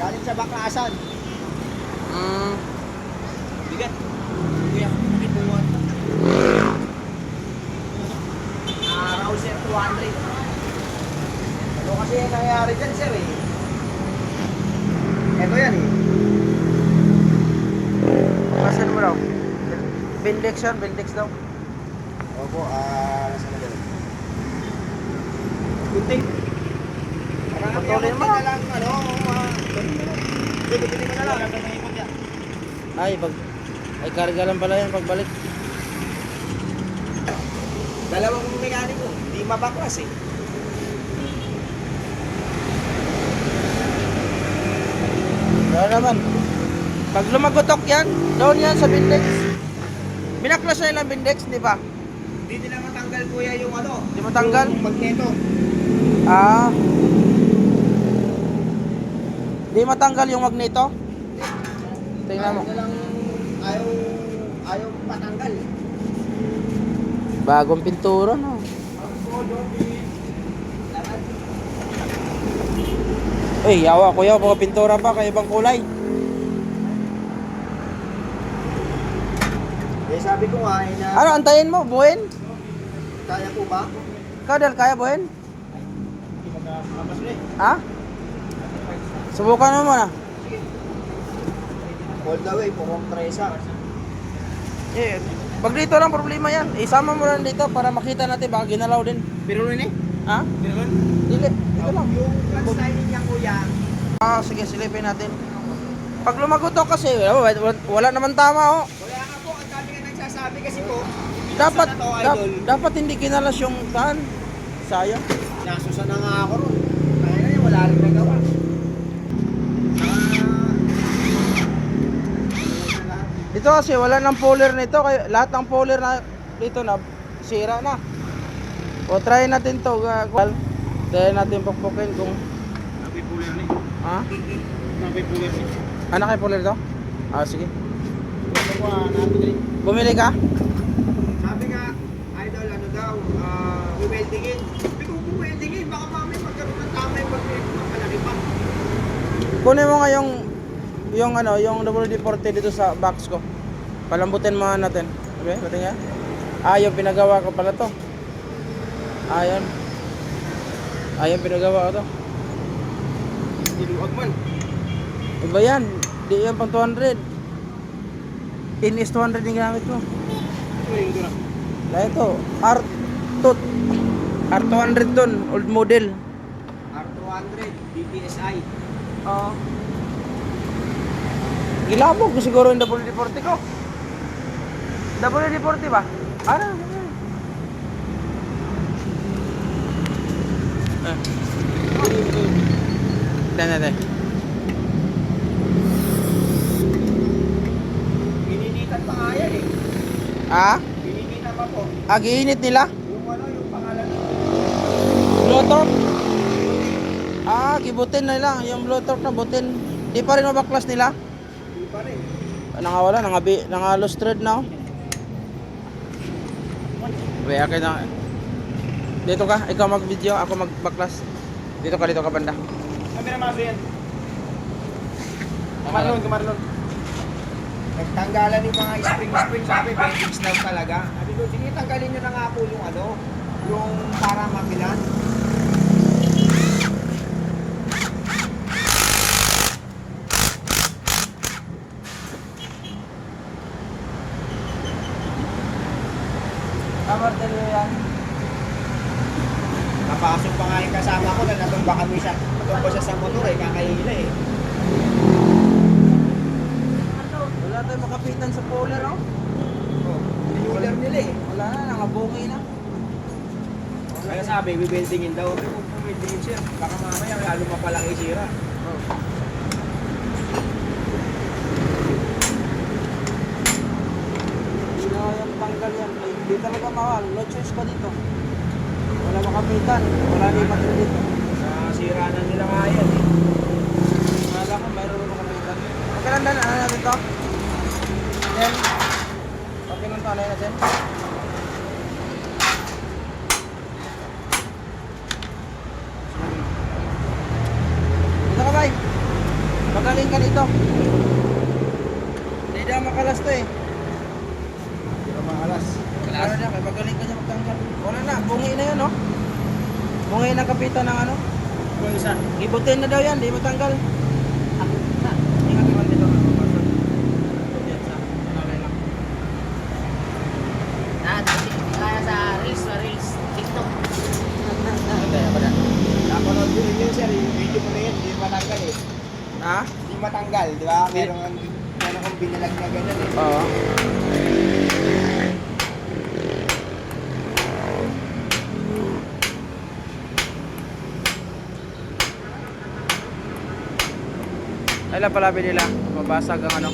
Galing sa bakasan. Mm. Bigat. Kuya, nakibuwan. Ah, Rouser 200. Ano kasi nangyari dyan, sir eh? Ito yan eh. Pasan mo daw. Bindex yan, bindex daw. Opo, ah, nasa na dyan? Parang Patuloy mo. lang, ano, ah, bibili mo na lang. Ay, pag ay karga lang pala yan pagbalik. Dalawang mekaniko, hindi mabaklas eh. Wala naman. Pag lumagotok yan, down yan sa bindex. Binaklas na ilang bindex, di ba? Hindi nila matanggal kuya yung ano. Hindi matanggal? Yung magneto. Ah. Di matanggal yung magneto? Tingnan mo. Ayaw ayaw, patanggal. Bagong pintura, no? Eh, yawa kuya, mga pintura pa, kaya ibang kulay. Eh sabi ko nga eh na Ano, antayin mo, buhin? kaya po ba? Kadal, kaya buhin? Ha? Subukan mo muna. All the way, purong tresa. Eh, pag dito lang problema yan. Isama mo lang dito para makita natin baka ginalaw din. Pero rin eh? Ha? Pero rin? Dili, dito lang. Yung timing niya kuya, Ah, sige, silipin natin. Pag lumagotok kasi, wala, wala, wala naman tama oh. wala nga po, ang dami nga nagsasabi kasi po, Dapat, na to, idol. dapat hindi kinalas yung tan. Sayang. Nasusa na nga ako ron. Kaya na yun, wala rin nagawa. Ah, Dito kasi wala nang puller nito, kaya lahat ng puller na dito na sira na. O try natin to, gagawal. Try natin pukpukin kung Napipulir ni. ha? Napipulir ni. Anak kay puller to? Ah, sige. Ah. Bumili ka? Sabi nga, idol, ano daw, ah, wiweldingin. Sabi ko, kung wiweldingin, baka mamay magkaroon ng tama yung pag-wield mo, malaki pa. Kunin mo nga yung yung ano, yung WD-40 dito sa box ko. Palambutin mo natin. Okay, pati nga. Ah, yung pinagawa ko pala to. Ah, yan. Ah, pinagawa ko to. Diluwag man. Iba yan. Di yan pang 200. In is 200 yung gamit mo. Ito yung ito na. Ito, R tot R200 ton, old model. R200, DPSI. Oo. Gilabog ko siguro yung WD-40 ko. WD-40 ba? Ano? Ah. Tignan natin. Pininitan pa nga yan eh. Ah? Pininitan pa po. Ah, giinit nila? Yung ano, yung pangalan nito. Ah, gibutin na lang. Yung blowtorch na butin. Di pa rin mabaklas nila? Hindi pa rin. Nangawala, nangabi, nangalos thread na. oh. Kaya akin na. Dito ka, ikaw mag-video, ako mag-baklas. Dito ka, dito ka banda. Sabi na maso yan. Kamarlon, kamarlon. Nagtanggalan yung mga spring-spring, sabi, bendings daw talaga. Sabi ko, sige, tanggalin nyo na nga po yung ano, yung para mapilan. Kamartel yan. Napasok pa nga yung kasama ko na natumba kami siya. Natumba siya sa motor eh, kakahila eh. Wala tayong makapitan sa polar, oh. Oh, Dealer nila eh. Wala na, nangabungi na. Kaya sabi, bibendingin daw. Bibendingin siya. Baka mamaya lalo mapalaki sira. makawal. No choice ka dito. Wala makapitan. Wala na ipat dito. Nasira na nila nga yan eh. Wala ko, mayroon makapitan. Pagkalandan na natin ito. Then, okay pagkalandan to, ano natin? Dito ka, bay. Magaling ka dito. Kapitan ng ano? Yung isa. Ibutin na daw yan, di matanggal. Ingat naman dito. Yan sa, ano lang. Ah, dati kaya sa Reels, sa Reels, TikTok. Napanood ko rin yun sir, yung video ko na yun, hindi matanggal eh. Ha? Hindi matanggal, di ba? Meron kang meron kang binalag na ganun eh. Oo. Ay lang palabi nila, mabasag ang ano.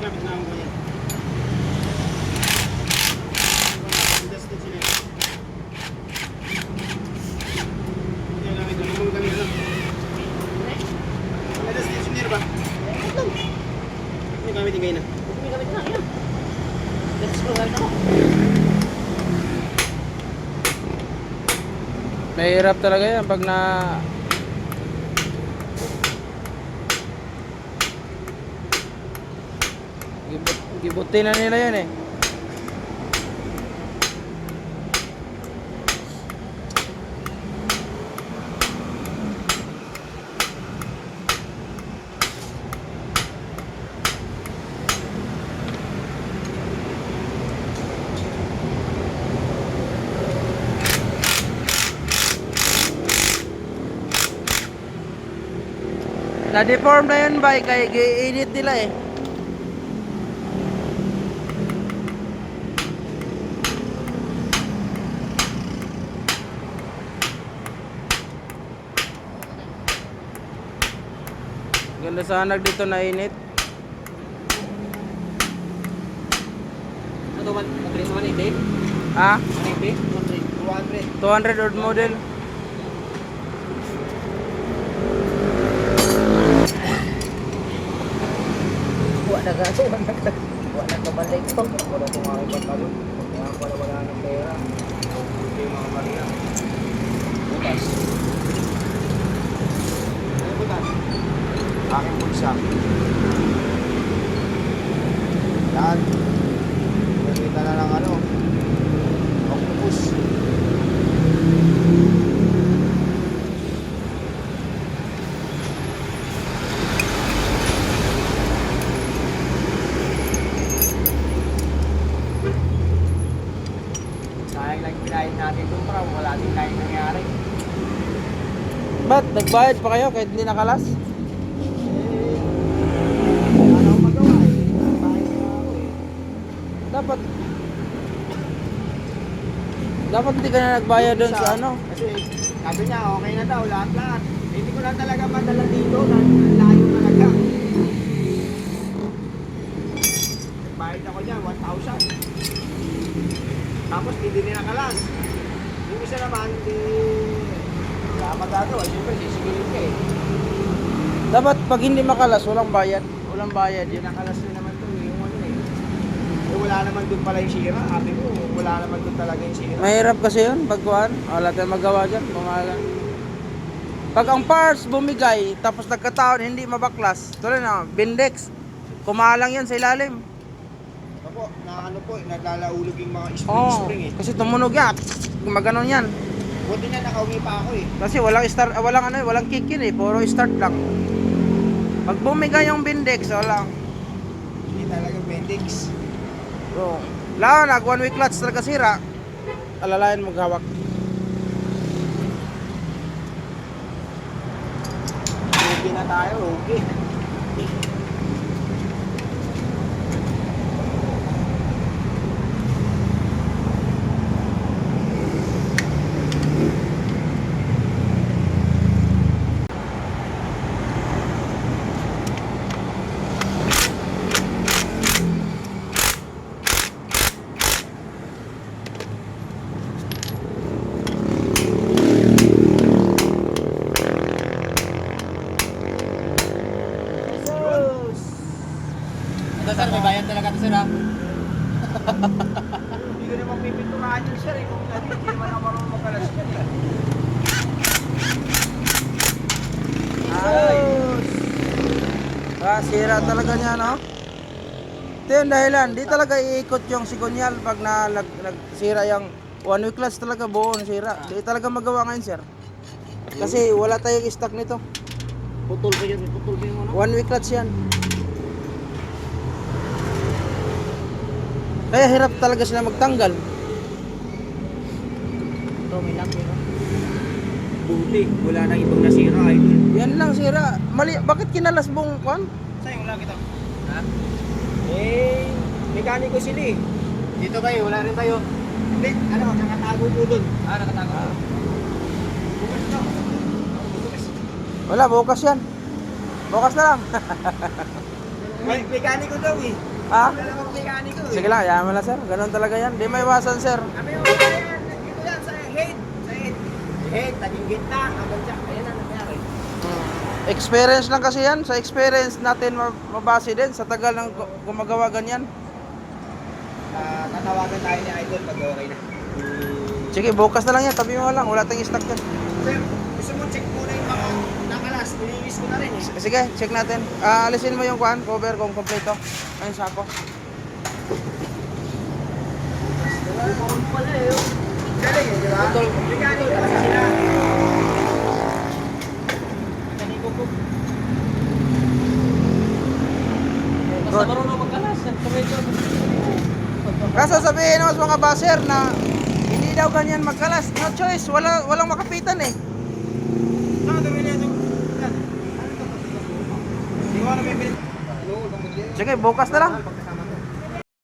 Gamit na ako yan. Industry sila. Hindi na gamit, ano mong gamit lang. Ada stationer ba? Gamit yung ngayon na. Hindi gamit na. Let's go, right ako. Mahirap talaga yan pag na Gibut, gibutin na nila yan eh. Na-deform na yun ba? Kaya i-edit nila eh. Ganda sana dito na init. Ano man, madrin naman eh, Dave. Ha? Ano yung Dave? Madrin. 200. 200 old model. Buwa na gaso. Buwa na kabalik ko. Wala mga pantalon. Kaya wala wala ng pera. Hindi mga marina. Bukas. Ano bukas? Aking bulsa. Yan. Nakita na ng ano. Octopus. Sayang lang kinain natin doon para wala din tayong nangyari. Ba't? Nagbayad pa kayo kahit hindi nakalas? Dapat dapat hindi ka na nagbayad doon sa ano. Kasi sabi niya okay na daw lahat-lahat. Eh, hindi ko lang talaga madala dito ang layo talaga. Bayad ako niya, 1,000. Tapos hindi din nakalas. Yung isa naman, hindi wala magagawa. Siyempre, sisigilin ka eh. Dapat pag hindi makalas, walang bayad. Walang bayad yun. nakalas na naman to yung ano eh. Eh, wala naman doon pala yung sira. Sabi ko, wala naman doon talaga yung sira. Mahirap kasi yun, pagkuhan. Wala tayong magawa dyan. Bumaga. Pag ang parts bumigay, tapos nagkataon, hindi mabaklas. Tuloy na, bindex. Kumalang yan sa ilalim. Ako, na ano po, naglalahulog yung mga spring Oo, spring eh. kasi tumunog yan. Gumaganon yan. Buti na nakauwi pa ako eh. Kasi walang start, ah, walang ano, walang kick yun eh. Puro start lang. Pag bumigay yung bindex, wala. Hindi talaga Bendix. So, lalo nag one week clutch talaga sira. Alalayan maghawak. Rugi na tayo, rugi. Hindi ko naman pipinturahan yun sir eh. Kung ano, hindi naman ako marunong magalas yan eh. Ayos. Ah, sira talaga niya, no? Ito yung dahilan. Di talaga iikot yung sikunyal pag na nag, nagsira yung one week class talaga buo sira. Di talaga magawa ngayon, sir. Kasi wala tayong stock nito. Putol ko yun, putol ko yung ano. One week clutch yan. Kaya hirap talaga sila magtanggal. Ito, may lang yun. Buti, wala nang ibang nasira idol. Yan lang sira. Mali, bakit kinalas buong kwan? Sa'yo, wala kita. Ha? Eh, mekaniko sila eh. Dito kayo, wala rin tayo. Hindi, ano, nakatago po doon. Ah, nakatago. Bukas na. Bukas. Wala, bukas yan. Bukas na lang. May mekaniko daw eh. ha? Wala namang mekaniko eh. Sige lang, yaman lang sir. Ganun talaga yan. Di may iwasan sir. Ano yung mga yan? Dito yan, sa head. Sa head. Head, taging gitna. Hanggang dyan. Ayan ang nangyari. Experience lang kasi yan. Sa experience natin ma- mabase din sa tagal ng gu- gumagawa ganyan. Ah, tatawagan tayo ni Idol pag okay na. Sige, bukas na lang yan. Tabi mo lang. Wala tayong stock yan. Sir, gusto mo check muna yung mga nakalas. Nilinis ko na rin eh. Sige, check natin. Ah, alisin mo yung kwan, cover kung kompleto. Ayun, sako. pala eh. Galing eh, di ba? Mekaniko kasi sila. Mekaniko ko. Good. marunong magkalas. Medyo. Kaso sabihin mo sa mga baser na hindi daw ganyan magkalas. No choice. Wala, walang makapitan eh. Ano, Sige, bukas na lang.